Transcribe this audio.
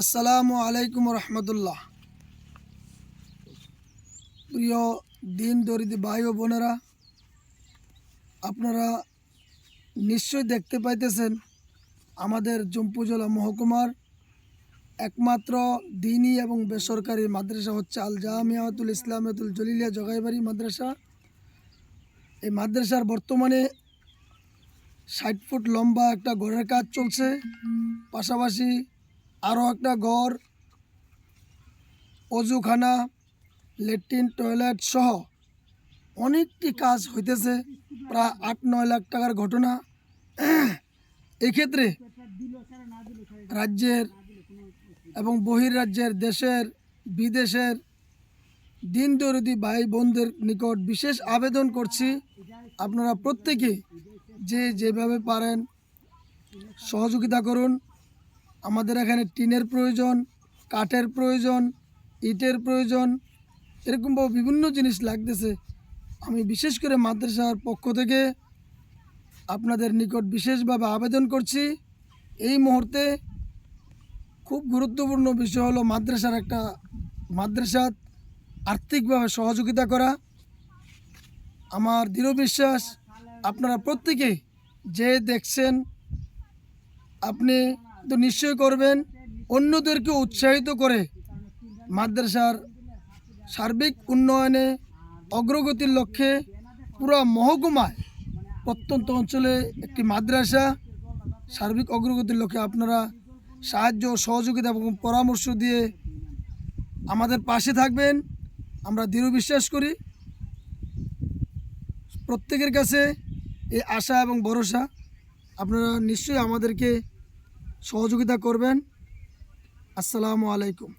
আসসালামু আলাইকুম রহমতুল্লাহ। প্রিয় দিন দরিদ্র ভাই ও বোনেরা, আপনারা নিশ্চয়ই দেখতে পাইতেছেন আমাদের জম্পুজলা মহকুমার একমাত্র দিনই এবং বেসরকারি মাদ্রাসা হচ্ছে আল জামিয়াতুল ইসলামাতুল জলিলিয়া জগাইবাড়ি মাদ্রাসা। এই মাদ্রাসার বর্তমানে ষাট ফুট লম্বা একটা ঘরের কাজ চলছে। পাশাপাশি আরও একটা ঘর অজুখানা, লেট্রিন টয়লেট সহ অনেকটি কাজ হইতেছে, প্রায় আট নয় লাখ টাকার ঘটনা। এক্ষেত্রে রাজ্যের এবং বহির্রাজ্যের দেশের, বিদেশের দিন দরদি ভাই বোনদের নিকট বিশেষ আবেদন করছি। আপনারা প্রত্যেকে যে যেভাবে পারেন সহযোগিতা করুন। আমাদের এখানে টিনের প্রয়োজন, কাঠের প্রয়োজন, ইটের প্রয়োজন এরকমভাবে বিভিন্ন জিনিস লাগতেছে। আমি বিশেষ করে মাদ্রাসার পক্ষ থেকে আপনাদের নিকট বিশেষভাবে আবেদন করছি, এই মুহূর্তে খুব গুরুত্বপূর্ণ বিষয় হলো মাদ্রাসার একটা মাদ্রাসার আর্থিকভাবে সহযোগিতা করা। আমার দৃঢ় বিশ্বাস, আপনারা প্রত্যেকে যে দেখছেন, আপনি তো নিশ্চয় করবেন। অন্যদেরকে উৎসাহিত করে মাদ্রাসার সার্বিক উন্নয়নে অগ্রগতির লক্ষ্যে পুরো মহকুমায় প্রত্যন্ত অঞ্চলে একটি মাদ্রাসা সার্বিক অগ্রগতির লক্ষ্যে আপনারা সাহায্য, সহযোগিতা এবং পরামর্শ দিয়ে আমাদের পাশে থাকবেন। আমরা দৃঢ় বিশ্বাস করি। প্রত্যেকের কাছে এই আশা এবং ভরসা, আপনারা নিশ্চয়ই আমাদেরকে সহযোগিতা করবেন। আসসালামু আলাইকুম।